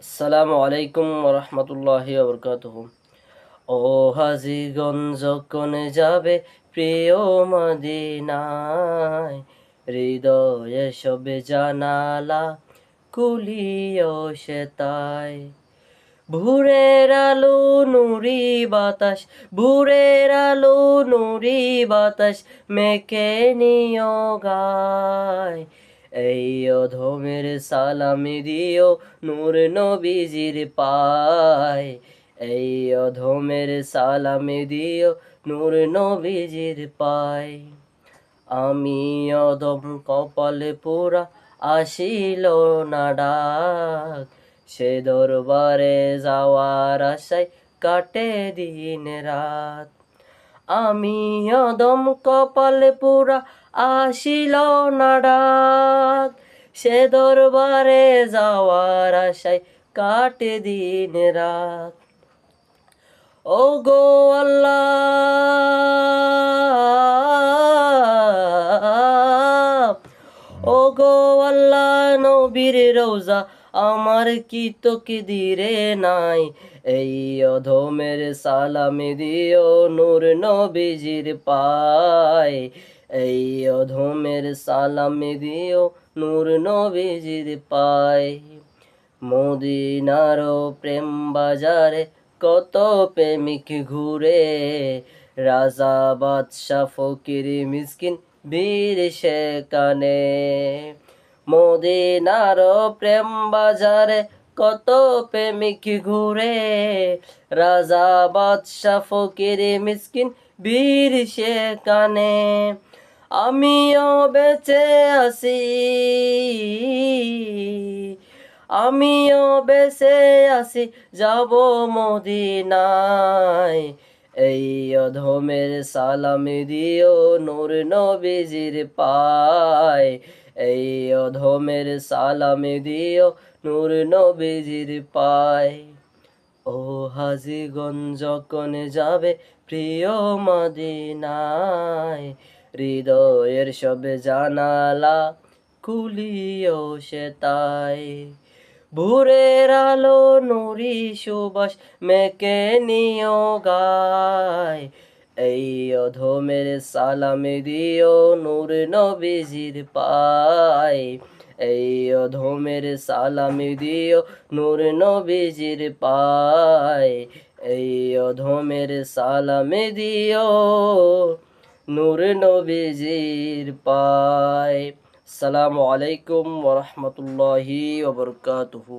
আসসালামু আলাইকুম রহমতুল্লাহি ও হাজিগঞ্জ কোনে যাবে প্রিয় মদিনায়? হৃদয়ে সবে জানালা কুলিও সে তাই ভুরের আলো, নুরি বাতাস, ভুরের আলো, নুরি বাতাস, মেখে নিও গায়। এই অধমের সালামি দিও নূর নবীজির পায়। এই অধমের সালামি দিও নূর নবীজির পায়। আমি অধম কপালে পোড়া আসিল না ডাক। সে দরবারে যাওয়ার আশায় কাটে দিন রাত। আমি অদম কপালে পুরা আসিল না ডাক। সে দরবারে যাওয়ার আশায় কাটে দিন রাত। ও গো আল্লাহ ও গো আল্লাহ, নবীর রোজা আমার কি তোকে দিরে নাই? এই অধমের সালামি দিও নূর নবীজির পায়। এই অধমের সালামি দিও নূর নবীজির পায়। মদিনার প্রেম বাজারে কত প্রেমিক ঘুরে। রাজা বাদশা ফকির মিসকিন বীর সে কানে মদিনার প্রেম বাজারে কত প্রেমিক ঘুরে। রাজা বাদশা ফকির মিসকিন বীর সেখানে। আমিও বেঁচে আছি। আমিও বেঁচে আছি, যাব মদিনায়। এই অধমের সালামি দিও নূর নবীজির পায়। এই অধমের সালামি দিও নূর নবীজির পায়। ও হাজিগঞ্জ কনে যাবে প্রিয় মদিনায় হৃদয়ের সবে জানালা খুলিও সে তাই ভোরের আলো নুরি সুবাস মেকে নিও গায়। এই অধমের সালামি দিও নূর নবীজির পায়। এই অধমের সালামি দিও নূর নবীজির পায়। এই অধমের সালামি দিও নূর নবীজির পায়। সালামু আলাইকুম ওরহমতুল্লাহি ওবরকাতুহু